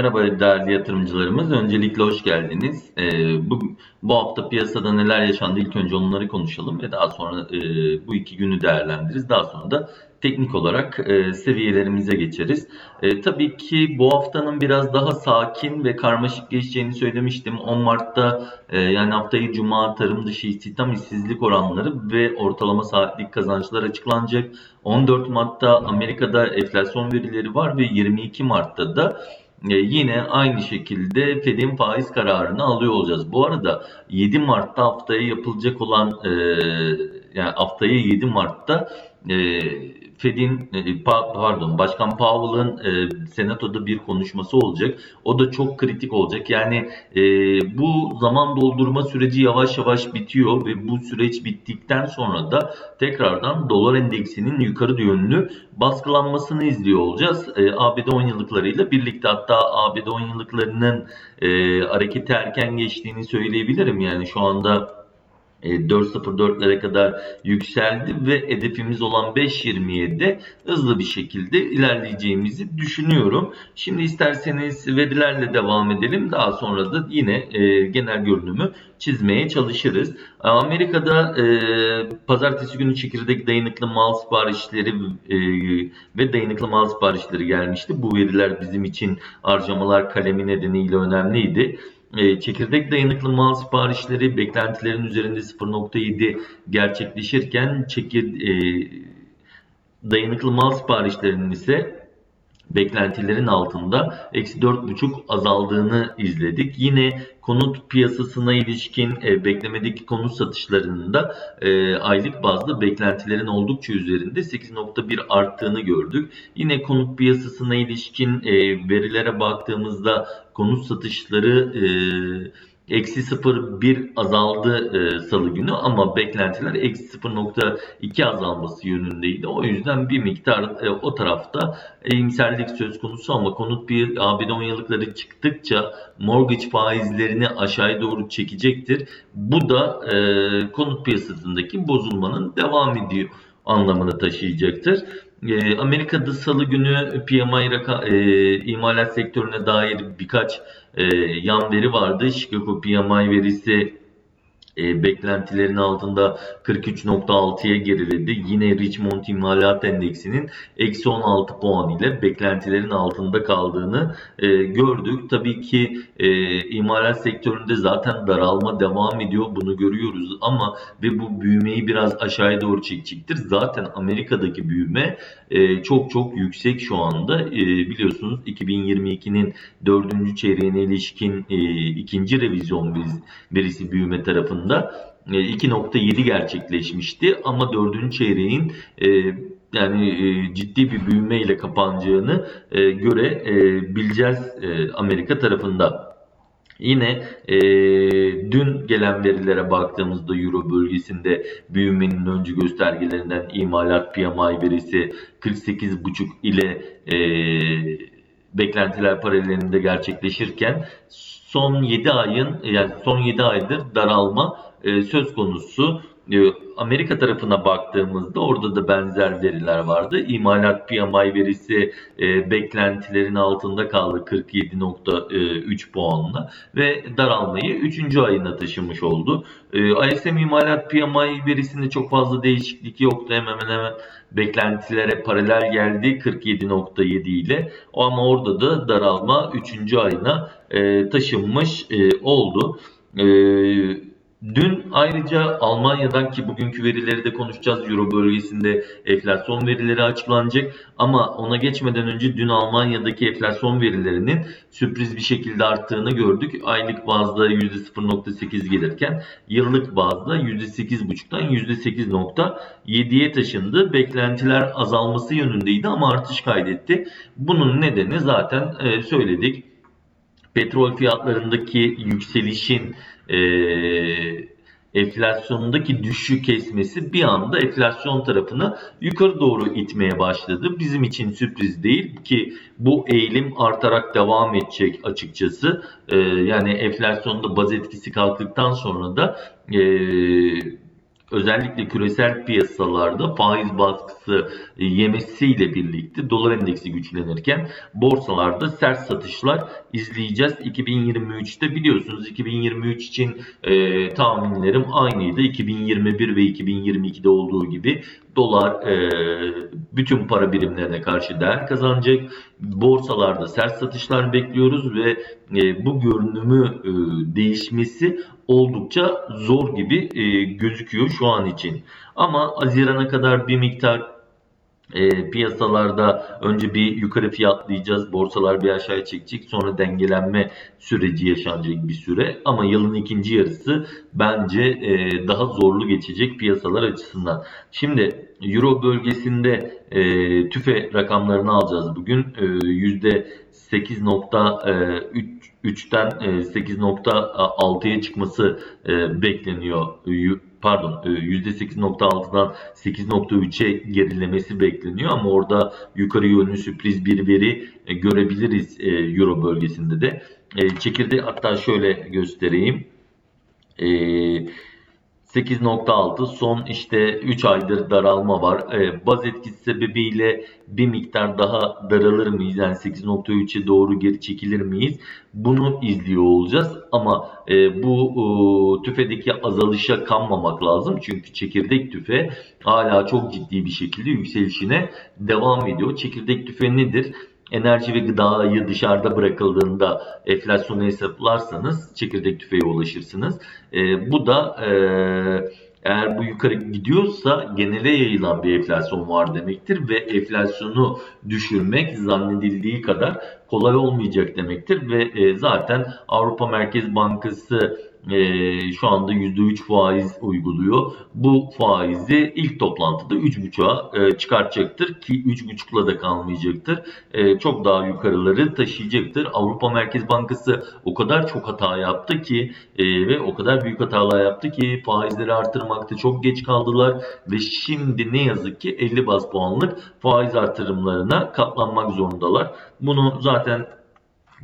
Merhaba değerli yatırımcılarımız. Öncelikle hoş geldiniz. Ee, bu, bu hafta piyasada neler yaşandı ilk önce onları konuşalım ve daha sonra e, bu iki günü değerlendiririz. Daha sonra da teknik olarak e, seviyelerimize geçeriz. E, tabii ki bu haftanın biraz daha sakin ve karmaşık geçeceğini söylemiştim. 10 Mart'ta e, yani haftayı Cuma tarım dışı istihdam işsizlik oranları ve ortalama saatlik kazançlar açıklanacak. 14 Mart'ta Amerika'da enflasyon verileri var ve 22 Mart'ta da e, yine aynı şekilde Fed'in faiz kararını alıyor olacağız. Bu arada 7 Mart'ta haftaya yapılacak olan e, yani haftaya 7 Mart'ta e, Fed'in e, pardon Başkan Powell'ın e, senatoda bir konuşması olacak. O da çok kritik olacak. Yani e, bu zaman doldurma süreci yavaş yavaş bitiyor ve bu süreç bittikten sonra da tekrardan dolar endeksinin yukarı yönlü baskılanmasını izliyor olacağız. E, ABD 10 yıllıklarıyla birlikte hatta ABD 10 yıllıklarının e, hareketi erken geçtiğini söyleyebilirim. Yani şu anda 4.04'lere e, kadar yükseldi ve hedefimiz olan 5.27'de hızlı bir şekilde ilerleyeceğimizi düşünüyorum. Şimdi isterseniz verilerle devam edelim. Daha sonra da yine e, genel görünümü çizmeye çalışırız. Amerika'da e, pazartesi günü çekirdek dayanıklı mal siparişleri ve dayanıklı mal siparişleri gelmişti. Bu veriler bizim için harcamalar kalemi nedeniyle önemliydi. E, çekirdek dayanıklı mal siparişleri beklentilerin üzerinde 0.7 gerçekleşirken çekir, e, dayanıklı mal siparişlerinin ise beklentilerin altında eksi 4,5 azaldığını izledik. Yine konut piyasasına ilişkin e, beklemedeki konut satışlarının da e, aylık bazda beklentilerin oldukça üzerinde 8.1 arttığını gördük. Yine konut piyasasına ilişkin e, verilere baktığımızda konut satışları e, Eksi 0,1 azaldı e, salı günü ama beklentiler eksi 0,2 azalması yönündeydi. O yüzden bir miktar e, o tarafta iyimserlik söz konusu ama konut bir ABD 10 yıllıkları çıktıkça mortgage faizlerini aşağıya doğru çekecektir. Bu da e, konut piyasasındaki bozulmanın devam ediyor anlamını taşıyacaktır. E, Amerika'da salı günü PMI raka, e, imalat sektörüne dair birkaç e, yan veri vardı. Chicago PMI verisi e, beklentilerin altında 43.6'ya geriledi. Yine Richmond İmalat Endeksinin eksi 16 puan ile beklentilerin altında kaldığını e, gördük. Tabii ki e, imalat sektöründe zaten daralma devam ediyor. Bunu görüyoruz ama ve bu büyümeyi biraz aşağıya doğru çekecektir. Zaten Amerika'daki büyüme e, çok çok yüksek şu anda. E, biliyorsunuz 2022'nin dördüncü çeyreğine ilişkin e, ikinci revizyon verisi büyüme tarafında yılında 2.7 e, gerçekleşmişti ama 4. çeyreğin e, yani e, ciddi bir büyüme ile kapanacağını göre bileceğiz Amerika tarafında. Yine e, dün gelen verilere baktığımızda Euro bölgesinde büyümenin öncü göstergelerinden imalat PMI verisi 48,5 ile e, beklentiler paralelinde gerçekleşirken son 7 ayın yani son 7 aydır daralma e, söz konusu. Amerika tarafına baktığımızda orada da benzer veriler vardı. İmalat PMI verisi e, beklentilerin altında kaldı 47.3 puanla ve daralmayı 3. ayına taşımış oldu. E, ISM imalat PMI verisinde çok fazla değişiklik yoktu. Hemen hemen beklentilere paralel geldi 47.7 ile. Ama orada da daralma 3. ayına e, taşınmış e, oldu. E, Dün ayrıca Almanya'dan ki bugünkü verileri de konuşacağız. Euro bölgesinde enflasyon verileri açıklanacak. Ama ona geçmeden önce dün Almanya'daki enflasyon verilerinin sürpriz bir şekilde arttığını gördük. Aylık bazda %0.8 gelirken yıllık bazda %8.5'tan %8.7'ye taşındı. Beklentiler azalması yönündeydi ama artış kaydetti. Bunun nedeni zaten e, söyledik. Petrol fiyatlarındaki yükselişin e, enflasyondaki düşüşü kesmesi bir anda enflasyon tarafını yukarı doğru itmeye başladı. Bizim için sürpriz değil ki bu eğilim artarak devam edecek açıkçası. Ee, yani enflasyonda baz etkisi kalktıktan sonra da e, özellikle küresel piyasalarda faiz baskısı e, yemesiyle birlikte dolar endeksi güçlenirken borsalarda sert satışlar izleyeceğiz. 2023'te biliyorsunuz 2023 için e, tahminlerim aynıydı. 2021 ve 2022'de olduğu gibi dolar e, bütün para birimlerine karşı değer kazanacak. Borsalarda sert satışlar bekliyoruz ve e, bu görünümü e, değişmesi oldukça zor gibi e, gözüküyor şu an için. Ama Haziran'a kadar bir miktar e, piyasalarda önce bir yukarı fiyatlayacağız. Borsalar bir aşağıya çekecek. Sonra dengelenme süreci yaşanacak bir süre. Ama yılın ikinci yarısı bence e, daha zorlu geçecek piyasalar açısından. Şimdi Euro bölgesinde e, tüfe rakamlarını alacağız bugün. E, %8.3'ten e, 8.6'ya çıkması e, bekleniyor pardon %8.6'dan 8.3'e gerilemesi bekleniyor ama orada yukarı yönlü sürpriz bir veri e, görebiliriz e, Euro bölgesinde de. E, çekirdeği hatta şöyle göstereyim. 8.6 son işte 3 aydır daralma var. Ee, baz etkisi sebebiyle bir miktar daha daralır mıyız? Yani 8.3'e doğru geri çekilir miyiz? Bunu izliyor olacağız. Ama e, bu e, tüfedeki azalışa kanmamak lazım. Çünkü çekirdek tüfe hala çok ciddi bir şekilde yükselişine devam ediyor. Çekirdek tüfe nedir? Enerji ve gıdayı dışarıda bırakıldığında enflasyonu hesaplarsanız çekirdek tüfeğe ulaşırsınız. E, bu da e, eğer bu yukarı gidiyorsa genele yayılan bir enflasyon var demektir ve enflasyonu düşürmek zannedildiği kadar kolay olmayacak demektir ve e, zaten Avrupa Merkez Bankası e, şu anda %3 faiz uyguluyor. Bu faizi ilk toplantıda 3.5'a e, çıkartacaktır ki 3.5'la da kalmayacaktır. E, çok daha yukarıları taşıyacaktır. Avrupa Merkez Bankası o kadar çok hata yaptı ki e, ve o kadar büyük hatalar yaptı ki faizleri artırmakta çok geç kaldılar ve şimdi ne yazık ki 50 bas puanlık faiz artırımlarına katlanmak zorundalar. Bunu zaten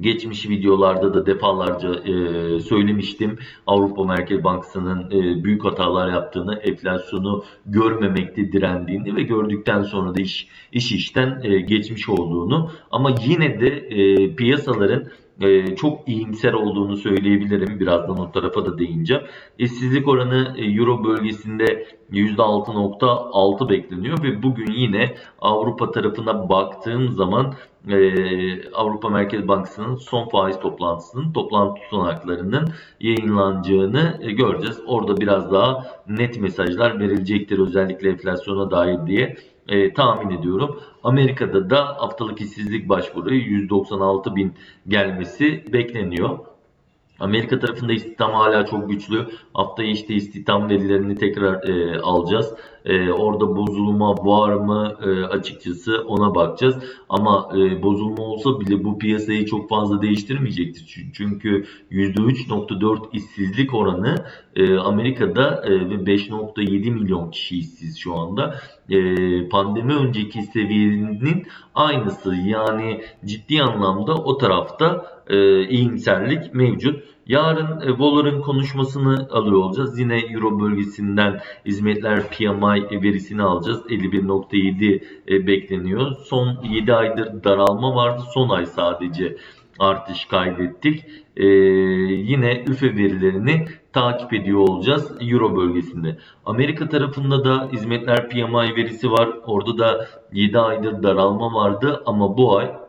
Geçmiş videolarda da defalarca e, söylemiştim. Avrupa Merkez Bankası'nın e, büyük hatalar yaptığını, enflasyonu görmemekte direndiğini ve gördükten sonra da iş, iş işten e, geçmiş olduğunu ama yine de e, piyasaların e, çok iyimser olduğunu söyleyebilirim. Birazdan o tarafa da değineceğim. İşsizlik oranı e, Euro bölgesinde %6.6 bekleniyor ve bugün yine Avrupa tarafına baktığım zaman e, Avrupa Merkez Bankası'nın son faiz toplantısının toplantı tutanaklarının yayınlanacağını e, göreceğiz. Orada biraz daha net mesajlar verilecektir özellikle enflasyona dair diye e, tahmin ediyorum. Amerika'da da haftalık işsizlik başvuru 196 bin gelmesi bekleniyor. Amerika tarafında istihdam hala çok güçlü. Haftaya işte istihdam verilerini tekrar e, alacağız. E, orada bozulma var mı e, açıkçası ona bakacağız. Ama e, bozulma olsa bile bu piyasayı çok fazla değiştirmeyecektir. Çünkü %3.4 işsizlik oranı e, Amerika'da e, ve 5.7 milyon kişi işsiz şu anda. E, pandemi önceki seviyenin aynısı. Yani ciddi anlamda o tarafta e, iyimserlik mevcut. Yarın e, konuşmasını alıyor olacağız. Yine Euro bölgesinden hizmetler PMI verisini alacağız. 51.7 e, bekleniyor. Son 7 aydır daralma vardı. Son ay sadece artış kaydettik. Ee, yine üfe verilerini takip ediyor olacağız Euro bölgesinde. Amerika tarafında da hizmetler PMI verisi var. Orada da 7 aydır daralma vardı ama bu ay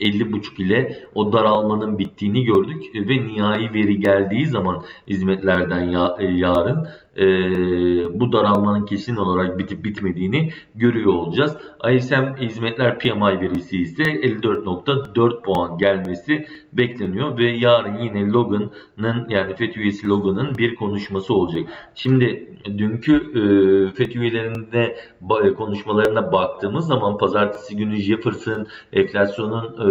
50.5 ile o daralmanın bittiğini gördük. Ve nihai veri geldiği zaman hizmetlerden ya, e, yarın e, bu daralmanın kesin olarak bitip bitmediğini görüyor olacağız. ISM hizmetler PMI verisi ise 54.4 puan gelmesi bekleniyor ve yarın yine Logan'ın yani FED üyesi Logan'ın bir konuşması olacak. Şimdi dünkü e, FED üyelerinde konuşmalarına baktığımız zaman pazartesi günü Jefferson enflasyonun e,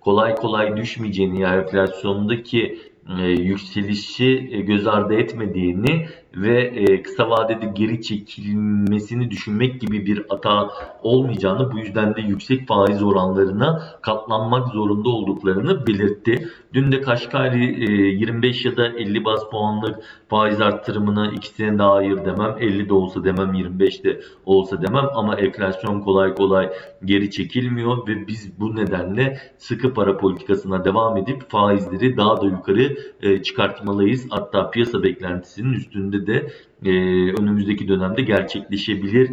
kolay kolay düşmeyeceğini yani enflasyondaki e, yükselişi e, göz ardı etmediğini ve e, kısa vadede geri çekilmesini düşünmek gibi bir hata olmayacağını bu yüzden de yüksek faiz oranlarına katlanmak zorunda olduklarını belirtti. Dün de Kaşkari e, 25 ya da 50 bas puanlık faiz arttırımına ikisine de hayır demem. 50 de olsa demem 25 de olsa demem ama enflasyon kolay kolay geri çekilmiyor ve biz bu nedenle sıkı para politikasına devam edip faizleri daha da yukarı e, çıkartmalıyız. Hatta piyasa beklentisinin üstünde de e, önümüzdeki dönemde gerçekleşebilir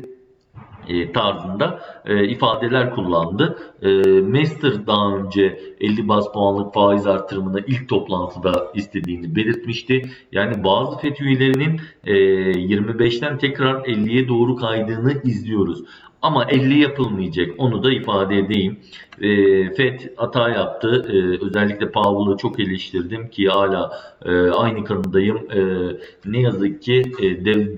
e, tarzında e, ifadeler kullandı. E, Master daha önce 50 bas puanlık faiz artırımını ilk toplantıda istediğini belirtmişti. Yani bazı FED üyelerinin e, 25'ten tekrar 50'ye doğru kaydığını izliyoruz. Ama 50 yapılmayacak. Onu da ifade edeyim. E, FED hata yaptı. E, özellikle Powell'ı çok eleştirdim ki hala e, aynı kanıdayım. E, ne yazık ki e, dev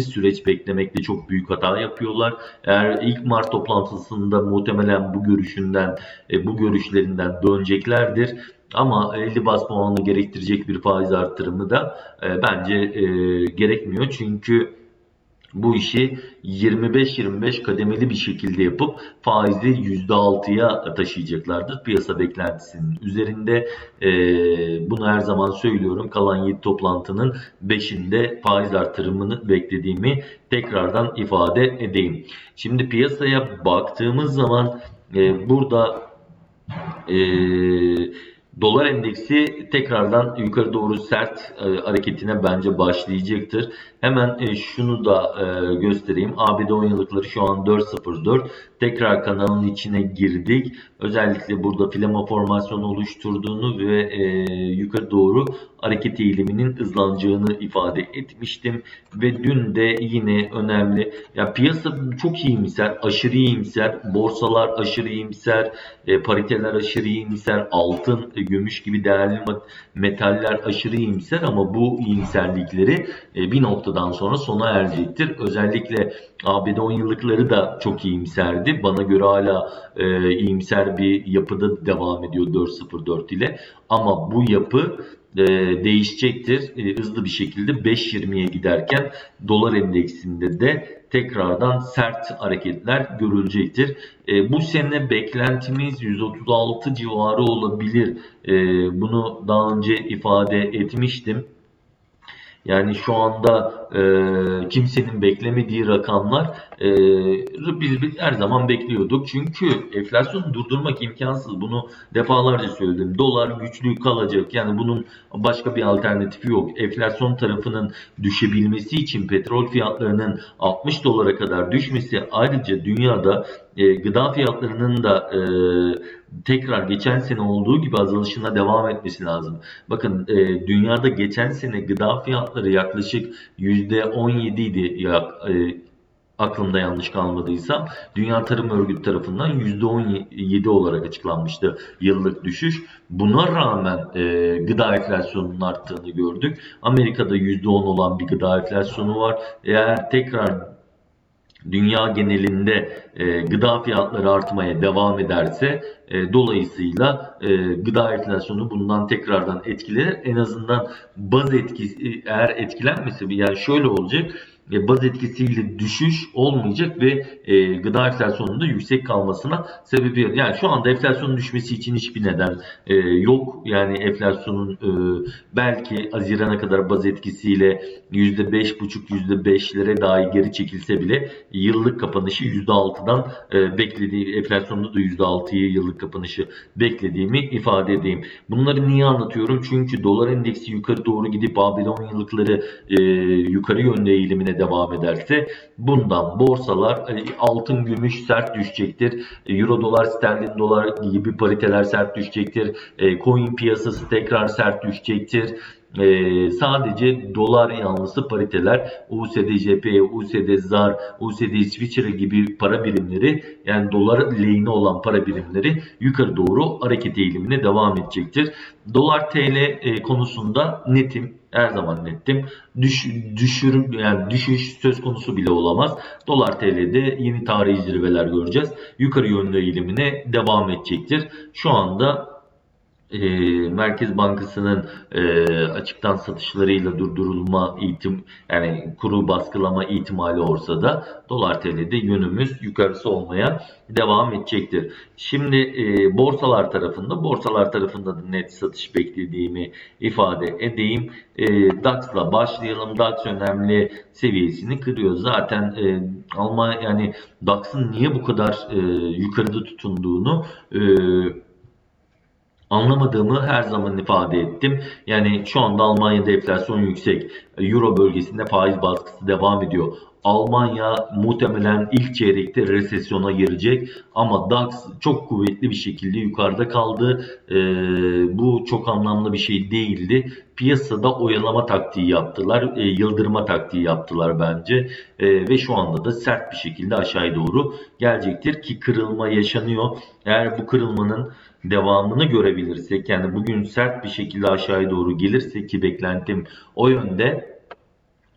süreç beklemekte çok büyük hata yapıyorlar. Eğer ilk Mart toplantısında muhtemelen bu görüşünden, e, bu görüşlerinden döneceklerdir. Ama 50 bas puanı gerektirecek bir faiz artırımı da e, bence e, gerekmiyor. Çünkü bu işi 25-25 kademeli bir şekilde yapıp faizi %6'ya taşıyacaklardır. Piyasa beklentisinin üzerinde e, bunu her zaman söylüyorum. Kalan 7 toplantının 5'inde faiz artırımını beklediğimi tekrardan ifade edeyim. Şimdi piyasaya baktığımız zaman e, burada e, Dolar endeksi tekrardan yukarı doğru sert e, hareketine bence başlayacaktır. Hemen e, şunu da e, göstereyim. ABD 10 yıllıkları şu an 4.04. Tekrar kanalın içine girdik. Özellikle burada flama formasyonu oluşturduğunu ve e, yukarı doğru hareket eğiliminin hızlanacağını ifade etmiştim. Ve dün de yine önemli. Ya piyasa çok iyimser, aşırı iyimser. Borsalar aşırı iyimser, e, pariteler aşırı iyimser, altın, gümüş gibi değerli metaller aşırı iyimser ama bu iyimserlikleri e, bir noktadan sonra sona erecektir. Özellikle ABD 10 yıllıkları da çok iyimserdi. Bana göre hala e, iyimser bir yapıda devam ediyor 4.04 ile. Ama bu yapı e, değişecektir. E, hızlı bir şekilde 5.20'ye giderken dolar endeksinde de tekrardan sert hareketler görülecektir. E, bu sene beklentimiz 136 civarı olabilir. E, bunu daha önce ifade etmiştim. Yani şu anda e, kimsenin beklemediği rakamlar e, biz, biz her zaman bekliyorduk. Çünkü enflasyonu durdurmak imkansız. Bunu defalarca söyledim. Dolar güçlü kalacak. Yani bunun başka bir alternatifi yok. Enflasyon tarafının düşebilmesi için petrol fiyatlarının 60 dolara kadar düşmesi ayrıca dünyada e, gıda fiyatlarının da e, tekrar geçen sene olduğu gibi azalışına devam etmesi lazım. Bakın e, dünyada geçen sene gıda fiyatları yaklaşık %17 idi ya, e, aklımda yanlış kalmadıysam Dünya Tarım Örgütü tarafından %17 olarak açıklanmıştı yıllık düşüş. Buna rağmen e, gıda enflasyonunun arttığını gördük. Amerika'da %10 olan bir gıda enflasyonu var. Eğer tekrar dünya genelinde e, gıda fiyatları artmaya devam ederse e, dolayısıyla e, gıda enflasyonu bundan tekrardan etkilenir. En azından baz etkisi eğer etkilenmese yani şöyle olacak e, baz etkisiyle düşüş olmayacak ve e, gıda enflasyonunda yüksek kalmasına sebebiyet. Yani şu anda enflasyonun düşmesi için hiçbir neden e, yok. Yani enflasyonun e, belki Haziran'a kadar baz etkisiyle %5,5 %5'lere dahi geri çekilse bile yıllık kapanışı %6'dan e, beklediği enflasyonda da %6'yı yıllık kapanışı beklediğimi ifade edeyim. Bunları niye anlatıyorum? Çünkü dolar endeksi yukarı doğru gidip 10 yıllıkları e, yukarı yönde eğilimine devam ederse bundan borsalar e, altın gümüş sert düşecektir. E, Euro dolar sterlin dolar gibi pariteler sert düşecektir. E, coin piyasası tekrar sert düşecektir. Ee, sadece dolar yanlısı pariteler USD JP, USD ZAR, USD İsviçre gibi para birimleri yani dolar lehine olan para birimleri yukarı doğru hareket eğilimine devam edecektir. Dolar TL e, konusunda netim her zaman nettim. Düş, düşür, yani düşüş söz konusu bile olamaz. Dolar TL'de yeni tarihi zirveler göreceğiz. Yukarı yönlü eğilimine devam edecektir. Şu anda e, Merkez Bankası'nın e, açıktan satışlarıyla durdurulma ihtim yani kuru baskılama ihtimali olsa da dolar TL'de yönümüz yukarısı olmaya devam edecektir. Şimdi e, borsalar tarafında borsalar tarafında da net satış beklediğimi ifade edeyim. E, DAX'la başlayalım. DAX önemli seviyesini kırıyor. Zaten e, Almanya yani DAX'ın niye bu kadar e, yukarıda tutunduğunu e, anlamadığımı her zaman ifade ettim. Yani şu anda Almanya'da enflasyon yüksek. Euro bölgesinde faiz baskısı devam ediyor. Almanya muhtemelen ilk çeyrekte resesyona girecek ama DAX çok kuvvetli bir şekilde yukarıda kaldı. Ee, bu çok anlamlı bir şey değildi. Piyasada oyalama taktiği yaptılar, e, yıldırma taktiği yaptılar bence E, ve şu anda da sert bir şekilde aşağıya doğru gelecektir ki kırılma yaşanıyor. Eğer bu kırılmanın devamını görebilirsek yani bugün sert bir şekilde aşağıya doğru gelirse ki beklentim o yönde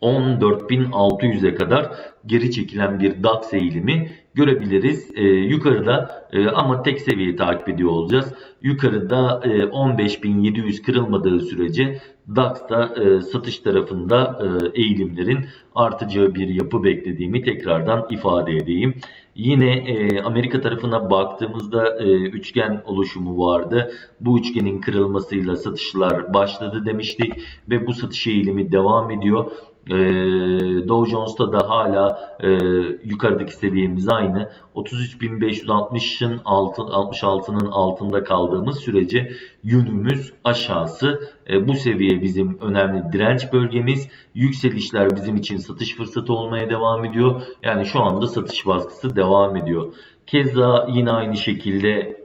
14.600'e kadar geri çekilen bir DAX eğilimi görebiliriz. Ee, yukarıda e, ama tek seviyeyi takip ediyor olacağız. Yukarıda e, 15.700 kırılmadığı sürece DAX'ta e, satış tarafında e, eğilimlerin artacağı bir yapı beklediğimi tekrardan ifade edeyim. Yine e, Amerika tarafına baktığımızda e, üçgen oluşumu vardı. Bu üçgenin kırılmasıyla satışlar başladı demiştik ve bu satış eğilimi devam ediyor. E, Dow Jones'ta da hala e, yukarıdaki seviyemiz aynı. 33.560'ın altı, 66'nın altında kaldığımız sürece yönümüz aşağısı. E, bu seviye bizim önemli direnç bölgemiz. Yükselişler bizim için satış fırsatı olmaya devam ediyor. Yani şu anda satış baskısı devam ediyor. Keza yine aynı şekilde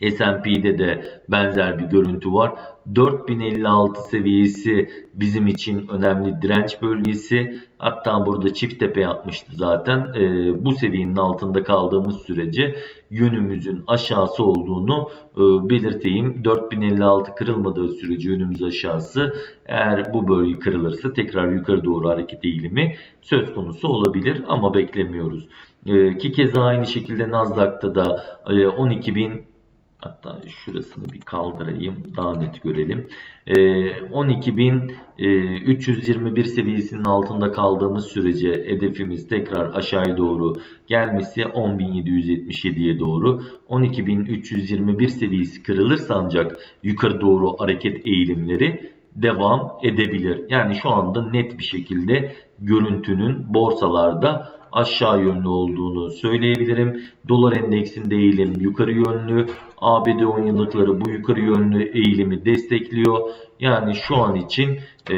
S&P'de de benzer bir görüntü var. 4056 seviyesi bizim için önemli direnç bölgesi. Hatta burada çift tepe yapmıştı zaten. E, bu seviyenin altında kaldığımız sürece yönümüzün aşağısı olduğunu e, belirteyim. 4056 kırılmadığı sürece yönümüz aşağısı. Eğer bu bölge kırılırsa tekrar yukarı doğru hareket eğilimi söz konusu olabilir ama beklemiyoruz. E, ki keza aynı şekilde Nasdaq'ta da e, 12.000 Hatta şurasını bir kaldırayım daha net görelim. Ee, 12.321 seviyesinin altında kaldığımız sürece hedefimiz tekrar aşağıya doğru gelmesi 10.777'ye doğru. 12.321 seviyesi kırılırsa ancak yukarı doğru hareket eğilimleri devam edebilir. Yani şu anda net bir şekilde görüntünün borsalarda aşağı yönlü olduğunu söyleyebilirim. Dolar endeksinde eğilim yukarı yönlü. ABD 10 yıllıkları bu yukarı yönlü eğilimi destekliyor. Yani şu an için e,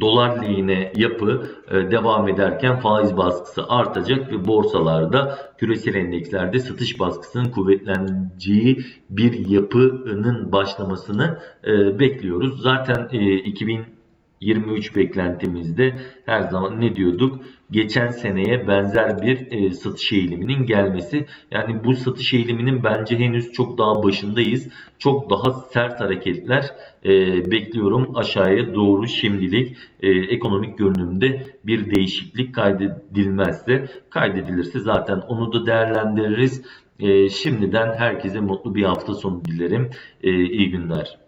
dolar lehine yapı e, devam ederken faiz baskısı artacak ve borsalarda küresel endekslerde satış baskısının kuvvetleneceği bir yapının başlamasını e, bekliyoruz. Zaten e, 2000 23 beklentimizde her zaman ne diyorduk? Geçen seneye benzer bir e, satış eğiliminin gelmesi. Yani bu satış eğiliminin bence henüz çok daha başındayız. Çok daha sert hareketler e, bekliyorum aşağıya doğru şimdilik e, ekonomik görünümde bir değişiklik kaydedilmezse kaydedilirse zaten onu da değerlendiririz. E, şimdiden herkese mutlu bir hafta sonu dilerim. E, iyi günler.